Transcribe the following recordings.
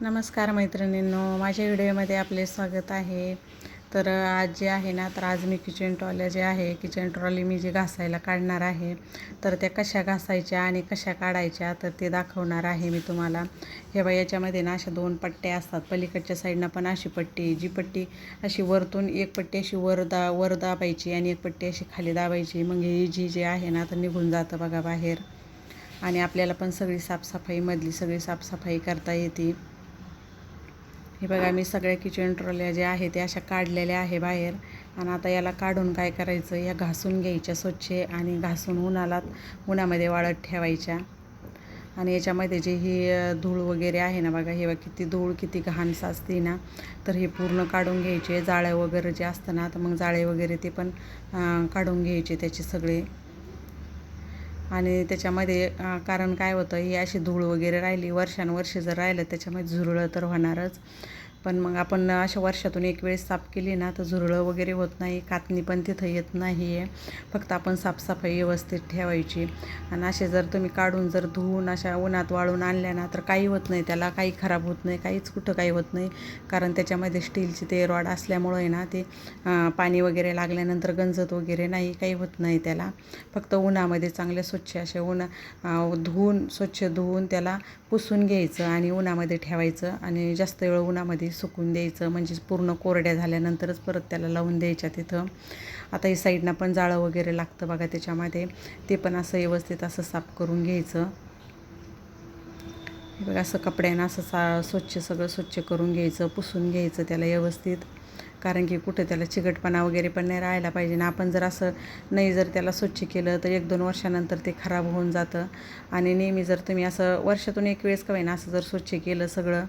नमस्कार मैत्रिणींनो माझ्या व्हिडिओमध्ये आपले स्वागत आहे. तर आज जे आहे ना तर आज मी किचन ट्रॉल्या जे आहे किचन ट्रॉली मी जे घासायला काढणार आहे तर त्या कशा घासायच्या आणि कशा काढायच्या तर ते दाखवणार आहे मी तुम्हाला. हे बघा याच्यामध्ये ना अशा दोन पट्ट्या असतात. पलीकडच्या साईडनं पण अशी पट्टी जी पट्टी अशी वरतून एक पट्टी अशी वर दा वर दाबायची आणि एक पट्टी अशी खाली दाबायची. मग ही जी जे आहे ना तर निघून जातं बघा बाहेर. आणि आपल्याला पण सगळी साफसफाईमधली सगळी साफसफाई करता येते. हे बघा मी सगळ्या किचन ट्रॉल्या ज्या आहे त्या अशा काढलेल्या आहे बाहेर. आणि आता याला काढून काय करायचं? या घासून घ्यायच्या स्वच्छ आणि घासून उन्हाला उन्हामध्ये वाळत ठेवायच्या. आणि याच्यामध्ये जे ही धूळ वगैरे आहे ना बघा हे बघा किती धूळ किती घाण साचते ना. तर हे पूर्ण काढून घ्यायचे. जाळे वगैरे जे असतं ना तर मग जाळे वगैरे ते पण काढून घ्यायचे त्याचे सगळे. आणि त्याच्यामध्ये कारण काय होतं ही अशी धूळ वगैरे राहिली वर्षानुवर्षे जर राहिलं त्याच्यामध्ये झुरळं तर होणारच. पण मग आपण अशा वर्षातून एक वेळेस साफ केली ना तर झुरळं वगैरे होत नाही कातणी पण तिथं येत नाही आहे फक्त आपण साफसफाई व्यवस्थित ठेवायची. आणि असे जर तुम्ही काढून जर धुवून अशा उन्हात वाळून आणल्या ना तर काही होत नाही त्याला काही खराब होत नाही काहीच कुठं काही होत नाही. कारण त्याच्यामध्ये स्टीलची ते रॉड असल्यामुळं आहे ना ते पाणी वगैरे लागल्यानंतर गंजत वगैरे नाही काही होत नाही त्याला. फक्त उन्हामध्ये चांगले स्वच्छ असे उन्हा धुवून स्वच्छ धुवून त्याला पुसून घ्यायचं आणि उन्हामध्ये ठेवायचं. आणि जास्त वेळ उन्हामध्ये सुकून द्यायचं म्हणजे पूर्ण कोरड्या झाल्यानंतरच परत त्याला लावून द्यायच्या तिथं. आता ही साईडनं पण जाळं वगैरे लागतं बघा त्याच्यामध्ये. ते पण असं व्यवस्थित असं साफ करून घ्यायचं. बघा असं कपड्यानं असं सा स्वच्छ सगळं स्वच्छ करून घ्यायचं पुसून घ्यायचं त्याला व्यवस्थित. कारण की कुठं त्याला चिकटपणा वगैरे पण नाही राहायला पाहिजे. ना आपण जर असं नाही जर त्याला स्वच्छ केलं तर एक दोन वर्षानंतर ते खराब होऊन जातं. आणि नेहमी जर तुम्ही असं वर्षातून एक वेळेस का ना असं जर स्वच्छ केलं सगळं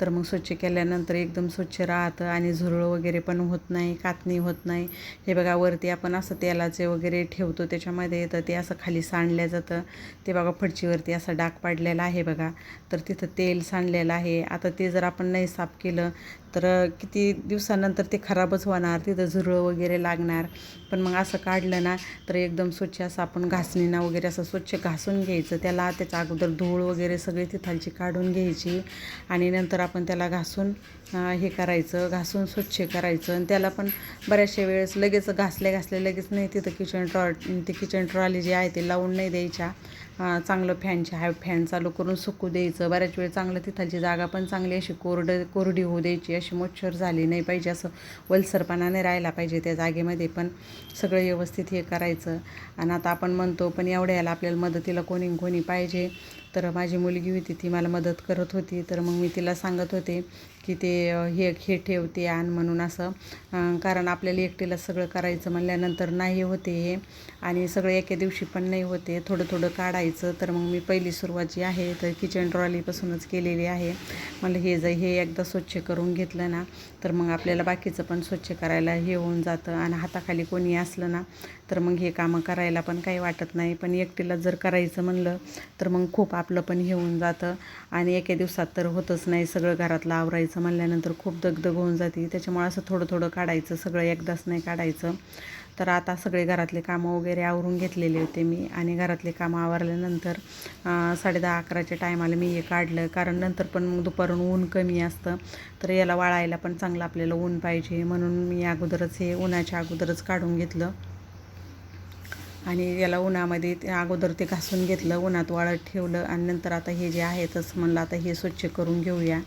तर मग स्वच्छ केल्यानंतर एकदम स्वच्छ राहतं आणि झुरळ वगैरे पण होत नाही कातणी होत नाही. हे बघा वरती आपण असं तेलाचे वगैरे ठेवतो त्याच्यामध्ये तर ते असं खाली सांडलं जातं. ते बघा फडचीवरती असं डाग पाडलेला आहे बघा. तर तिथं तेल सांडलेलं आहे. आता ते जर आपण नाही साफ केलं तर किती दिवसानंतर ते खराबच होणार तिथं झुरळ वगैरे लागणार. पण मग असं काढलं ना तर एकदम स्वच्छ असं आपण घासणीना वगैरे असं स्वच्छ घासून घ्यायचं. त्याला त्याच्या अगोदर धूळ वगैरे सगळी तिथालची काढून घ्यायची आणि नंतर आपण त्याला घासून हे करायचं घासून स्वच्छ करायचं. आणि त्याला पण बऱ्याचशा वेळेस लगेच घासले घासले लगेच नाही तिथं किचन ट्रॉ ते किचन ट्रॉली जी आहे ते लावून नाही द्यायच्या. चांगलं फॅनच्या हाय फॅन चालू करून सुकू द्यायचं. बऱ्याच वेळ चांगलं तिथालची जागा पण चांगली अशी कोरड कोरडी होऊ द्यायची अशी मच्छर झाली नाही पाहिजे असं वलसरपणा नाही राहायला पाहिजे त्या जागेमध्ये. पण सगळं व्यवस्थित हे करायचं. आणि आता आपण म्हणतो पण एवढ्या याला आपल्याला मदतीला कोणी कोणी पाहिजे. तर माझी मुलगी होती ती मला मदत करत होती. तर मग मी तिला सांगत होते की ते हे हे ठेवते आणि आण म्हणून असं. कारण आपल्याला एकटीला सगळं करायचं म्हणल्यानंतर नाही होते हे. आणि सगळं एके दिवशी पण नाही होते. थोडं थोडं काढायचं. तर मग मी पहिली सुरुवात जी आहे तर किचन ट्रॉलीपासूनच केलेली आहे. मला हे जर हे एकदा स्वच्छ करून घेतलं ना तर मग आपल्याला बाकीचं पण स्वच्छ करायला हे होऊन जातं. आणि हाताखाली कोणी असलं ना तर मग हे कामं करायला पण काही वाटत नाही. पण एकटीला जर करायचं म्हणलं तर मग खूप आपलं पण हे होऊन जातं. आणि एके दिवसात तर होतच नाही. सगळं घरातलं आवरायचं म्हणल्यानंतर खूप दगदग होऊन जाते. त्याच्यामुळे असं थोडं थोडं काढायचं सगळं एकदाच नाही काढायचं. तर आता सगळे घरातले कामं वगैरे आवरून घेतलेले होते मी आणि घरातले कामं आवरल्यानंतर साडे दहा अकराच्या टायमाला मी हे काढलं. कारण नंतर पण मग दुपारून ऊन कमी असतं. तर याला वाळायला पण चांगलं आपल्याला ऊन पाहिजे म्हणून मी अगोदरच हे उन्हाच्या अगोदरच काढून घेतलं. आणि याला उन्हामध्ये अगोदर ते घासून घेतलं उन्हात वाळत ठेवलं आणि नंतर आता हे जे आहे तसं म्हणलं आता हे स्वच्छ करून घेऊया.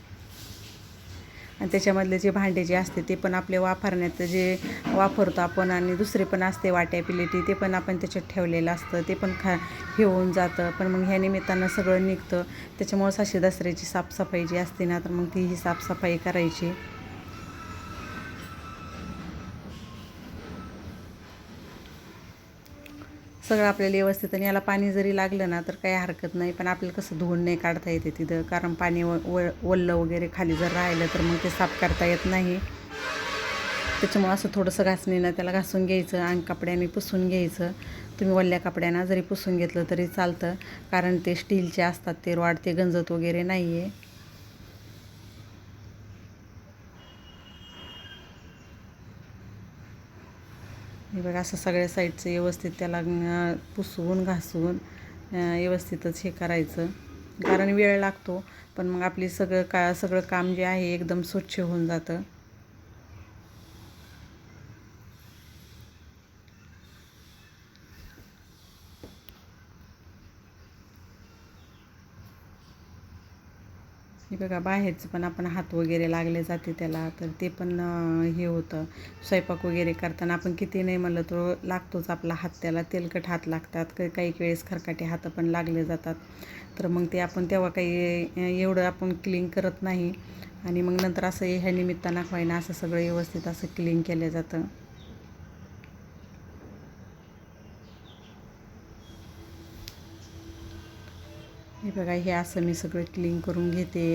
आणि त्याच्यामधले जे भांडे जे असते ते पण आपले वापरण्यात जे वापरतो आपण आणि दुसरे पण असते वाट्या पिलेटी ते पण आपण त्याच्यात ठेवलेलं असतं. ते पण खा हे होऊन जातं. पण मग ह्या निमित्तानं सगळं निघतं. त्याच्यामुळं साशी दसऱ्याची साफसफाई जी असते ना तर मग ती ही साफसफाई करायची. सगळं आपल्याला व्यवस्थित आणि याला पाणी जरी लागलं ना तर काही हरकत नाही. पण आपल्याला कसं धुवून नाही काढता येते तिथं. कारण पाणी व वल्लं वगैरे खाली जर राहिलं तर मग ते साफ करता येत नाही. त्याच्यामुळं असं थोडंसं घासणीनं त्याला घासून घ्यायचं. आणि कपड्याने पुसून घ्यायचं. तुम्ही वल्ल्या कपड्यांना जरी पुसून घेतलं तरी चालतं. कारण ते स्टीलचे असतात ते रॉड ते गंजत वगैरे नाही आहे बघा असं सगळ्या साईडचं व्यवस्थित त्याला पुसवून घासून व्यवस्थितच हे करायचं. कारण वेळ लागतो पण मग आपली सगळं का सगळं काम जे आहे एकदम स्वच्छ होऊन जातं. हे बघा बाहेरचं पण आपण हात वगैरे लागले जाते त्याला तर ते पण हे होतं. स्वयंपाक वगैरे करताना आपण किती नाही म्हणलं तो लागतोच आपला हात त्याला. तेलकट हात लागतात. काही काही वेळेस खरकाटे हात पण लागले जातात. तर मग ते आपण तेव्हा काही एवढं आपण क्लीन करत नाही. आणि मग नंतर असं ह्या निमित्तानं होईना असं सगळं व्यवस्थित असं क्लीन केलं जातं. बघा हे असं मी सगळं क्लीन करून घेते.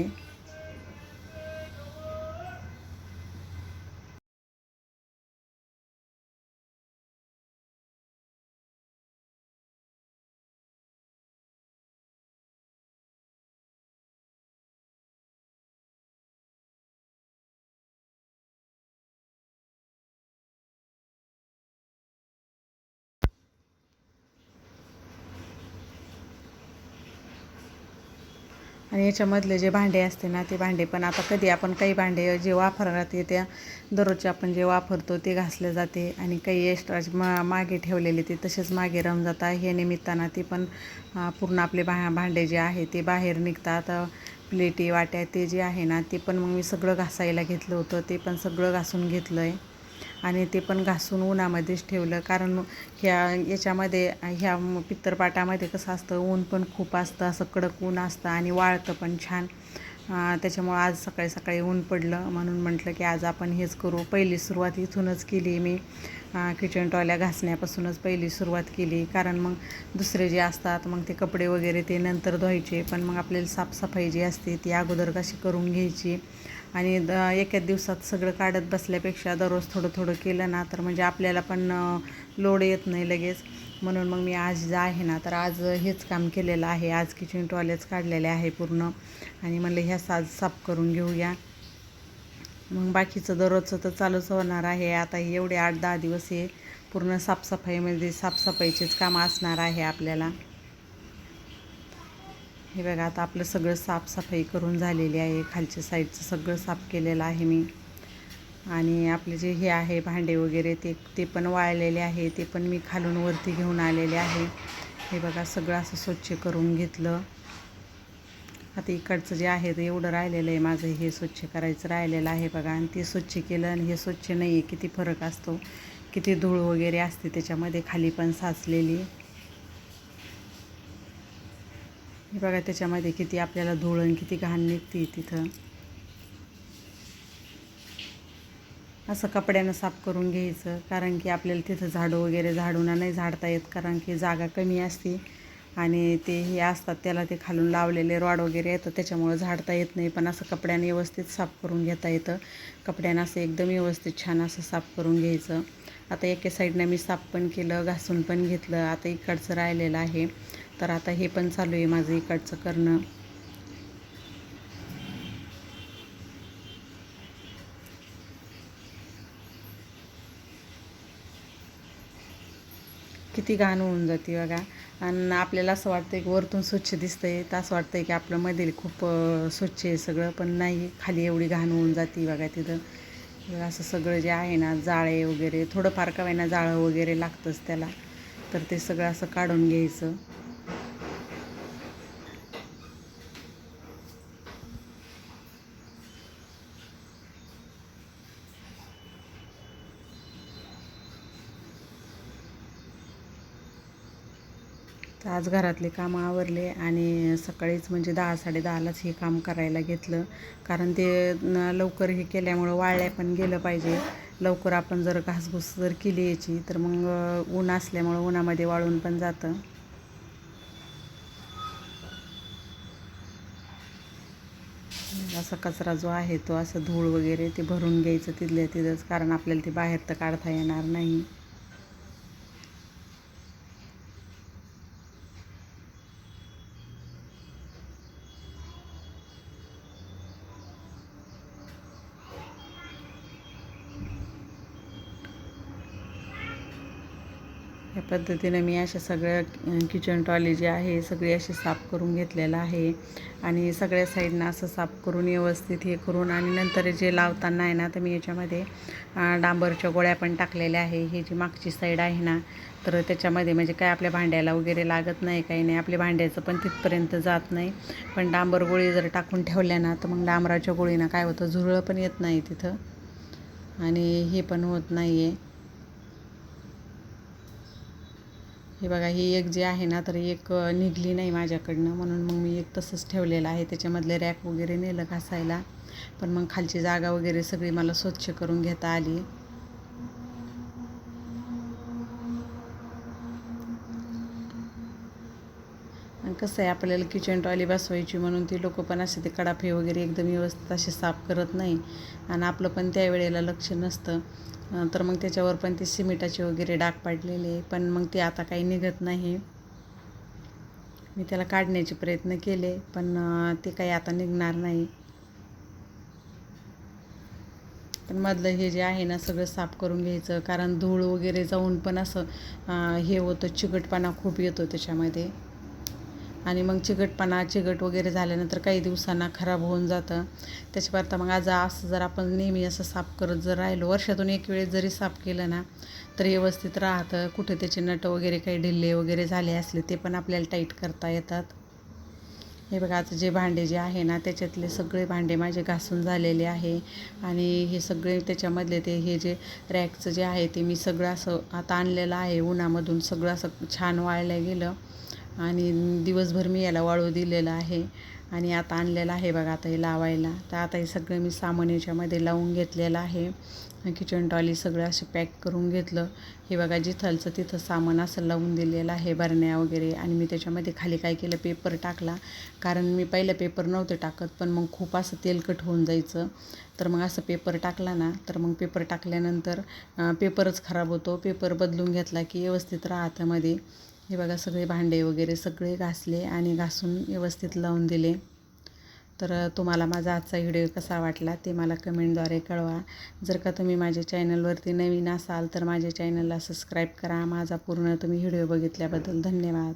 आणि याच्यामधले जे भांडे असते ना ते भांडे पण आता कधी आपण काही भांडे जे वापरण्यात येत्या दररोजचे आपण जे वापरतो ते घासले जाते आणि काही एक्स्ट्रा मा मागे ठेवलेले ते तसेच मागे राहून जातात हे निमित्तानं ते पण पूर्ण आपले भा भांडे जे आहे ते बाहेर निघतात. प्लेटी वाट्या ते जे आहे ना ते पण मग मी सगळं घासायला घेतलं होतं. ते पण सगळं घासून घेतलं आहे आणि ते पण घासून उन्हामध्येच ठेवलं. कारण ह्या याच्यामध्ये ह्या पित्तरपाटामध्ये कसं असतं ऊन पण खूप असतं असं कडक ऊन असतं आणि वाळतं पण छान. त्याच्यामुळं आज सकाळी सकाळी ऊन पडलं. म्हणून म्हटलं की आज आपण हेच करू. पहिली सुरुवात इथूनच केली मी. किचन टॉयल्या घासण्यापासूनच पहिली सुरुवात केली. कारण मग दुसरे जे असतात मग ते कपडे वगैरे ते नंतर धुवायचे. पण मग आपल्याला साफसफाई जी असते ती अगोदर कशी करून घ्यायची? आणि द एकाच दिवसात सगळं काढत बसल्यापेक्षा दररोज थोडं थोडं केलं ना तर म्हणजे आपल्याला पण लोड येत नाही लगेच. म्हणून मग मी आज जे आहे ना तर आज हेच काम केलेलं आहे. आज किचन टॉयलेट्स काढलेले आहे पूर्ण. आणि म्हणलं ह्या साज साफ करून घेऊया. मग बाकीचं दररोजचं तर चालूच होणार आहे. आता हे एवढे आठ दहा दिवस हे पूर्ण साफसफाईमध्ये साफसफाईचेच काम असणार आहे आपल्याला. हे बघा आता आपलं सगळं साफसफाई करून झालेली आहे. खालच्या साईडचं सगळं साफ केलेलं आहे मी. आणि आपले जे हे आहे भांडे वगैरे ते ते पण वाळलेले आहे. ते पण मी खालून वरती घेऊन आलेले आहे. हे बघा सगळं असं स्वच्छ करून घेतलं. आता इकडचं जे आहे ते एवढं राहिलेलं आहे. माझं हे स्वच्छ करायचं राहिलेलं आहे बघा. आणि ते स्वच्छ केलं आणि हे स्वच्छ नाही आहे किती फरक असतो. किती धूळ वगैरे असते त्याच्यामध्ये खाली पण साचलेली. हे बघा त्याच्यामध्ये किती आपल्याला धूळ आणि किती घाण निघते तिथं. असं कपड्यानं साफ करून घ्यायचं कारण की आपल्याला तिथं झाडं वगैरे झाडून नाही झाडता येत कारण की जागा कमी असते. आणि ते हे असतात त्याला ते खालून लावलेले रॉड वगैरे येतं त्याच्यामुळं झाडता येत नाही. पण असं कपड्याने व्यवस्थित साफ करून घेता येतं. कपड्यानं असं एकदम व्यवस्थित छान असं साफ करून घ्यायचं. आता एके साईडनं मी साफ पण केलं घासून पण घेतलं. आता इकडचं राहिलेलं आहे. तर आता हे पण चालू आहे माझं इकडचं करणं. किती घाण होऊन जाते बघा. आणि आपल्याला असं वाटतं की वरतून स्वच्छ दिसतंय तर असं वाटतं की आपलं मधील खूप स्वच्छ आहे सगळं पण नाही खाली एवढी घाण होऊन जाते बघा तिथं. असं सगळं जे आहे ना जाळे वगैरे थोडंफार का होईना जाळं वगैरे लागतंच त्याला. तर ते सगळं असं काढून घ्यायचं. तर आज घरातले कामं आवरले आणि सकाळीच म्हणजे दहा साडेदहालाच हे काम करायला घेतलं. कारण ते न लवकर हे केल्यामुळं वाळल्या पण गेलं पाहिजे. लवकर आपण जर घासघूस जर केली याची तर मग ऊन असल्यामुळं उन्हामध्ये वाळून पण जातं. असा कचरा जो आहे तो असं धूळ वगैरे ते भरून घ्यायचं तिथल्या तिथंच कारण आपल्याला ते बाहेर तर काढता येणार नाही. पद्धतीनं मी अशा सगळ्या किचन ट्रॉली जे आहे सगळी अशी साफ करून घेतलेलं आहे. आणि सगळ्या साईडनं असं साफ करून व्यवस्थित हे करून आणि नंतर जे लावताना आहे ना तर मी याच्यामध्ये डांबरच्या गोळ्या पण टाकलेल्या आहे. हे जी मागची साईड आहे ना तर त्याच्यामध्ये म्हणजे काय आपल्या भांड्याला वगैरे लागत नाही काही नाही. आपल्या भांड्याचं पण तिथपर्यंत जात नाही. पण डांबर गोळी जर टाकून ठेवल्या ना तर मग डांबराच्या गोळीनं काय होतं झुरळं पण येत नाही तिथं. आणि हे पण होत नाही आहे हे बघा ही एक जी आहे ना तर एक निघली नाही माझ्याकडनं. म्हणून मग मी एक तसंच ठेवलेलं आहे. त्याच्यामधले रॅक वगैरे नेलं घासायला. पण मग खालची जागा वगैरे सगळी मला स्वच्छ करून घेता आली. आणि कसं आहे आपल्याला किचन ट्रॉली बसवायची म्हणून ती लोक पण असे ते कडाफे वगैरे एकदम व्यवस्थित असे साफ करत नाही. आणि आपलं पण त्यावेळेला लक्ष नसतं. तर मग त्याच्यावर पण ते सिमेंटाची वगैरे डाग पाडलेले पण मग ते आता काही निघत नाही. मी त्याला काढण्याचे प्रयत्न केले पण ते काही आता निघणार नाही. पण मधलं हे जे आहे ना सगळं साफ करून घ्यायचं कारण धूळ वगैरे जाऊन पण असं हे होतं चिकटपणा खूप येतो त्याच्यामध्ये. आणि मग चिकटपणा चिकट वगैरे झाल्यानंतर काही दिवसांना खराब होऊन जातं. त्याच्याकरता मग आज असं जर आपण नेहमी असं साफ करत जर राहिलो वर्षातून एक वेळेस जरी साफ केलं ना तर व्यवस्थित राहतं. कुठे त्याचे नट वगैरे काही ढिल्ले वगैरे झाले असले ते पण आपल्याला टाईट करता येतात. हे बघा आता जे भांडे जे आहे ना त्याच्यातले सगळे भांडे माझे घासून झालेले आहे. आणि हे सगळे त्याच्यामधले ते हे जे रॅकचं जे आहे ते मी सगळं असं आता आणलेलं आहे. उन्हामधून सगळं असं छान वाळलं गेलं. आणि दिवसभर मी याला वाळू दिलेलं आहे आणि आता आणलेलं आहे बघा आता हे लावायला. तर आता हे सगळं मी सामान याच्यामध्ये लावून घेतलेलं आहे. किचन ट्रॉली सगळं असे पॅक करून घेतलं. हे बघा जिथलचं तिथं सामान असं लावून दिलेलं आहे बरण्या वगैरे. आणि मी त्याच्यामध्ये खाली काय केलं पेपर टाकला. कारण मी पहिलं पेपर नव्हते टाकत पण मग खूप असं तेलकट होऊन जायचं. तर मग असं पेपर टाकला ना तर मग पेपर टाकल्यानंतर पेपरच खराब होतो. पेपर बदलून घेतला की व्यवस्थित राहतं मध्ये. हे बघा सगळे भांडे वगैरे सगळे घासले आणि घासून व्यवस्थित लावून दिले. तर तुम्हाला माझा आजचा व्हिडिओ कसा वाटला ते मला कमेंटद्वारे कळवा. जर का तुम्ही माझ्या चॅनलवरती नवीन असाल तर माझ्या चॅनलला सबस्क्राईब करा. माझा पूर्ण तुम्ही व्हिडिओ बघितल्याबद्दल धन्यवाद.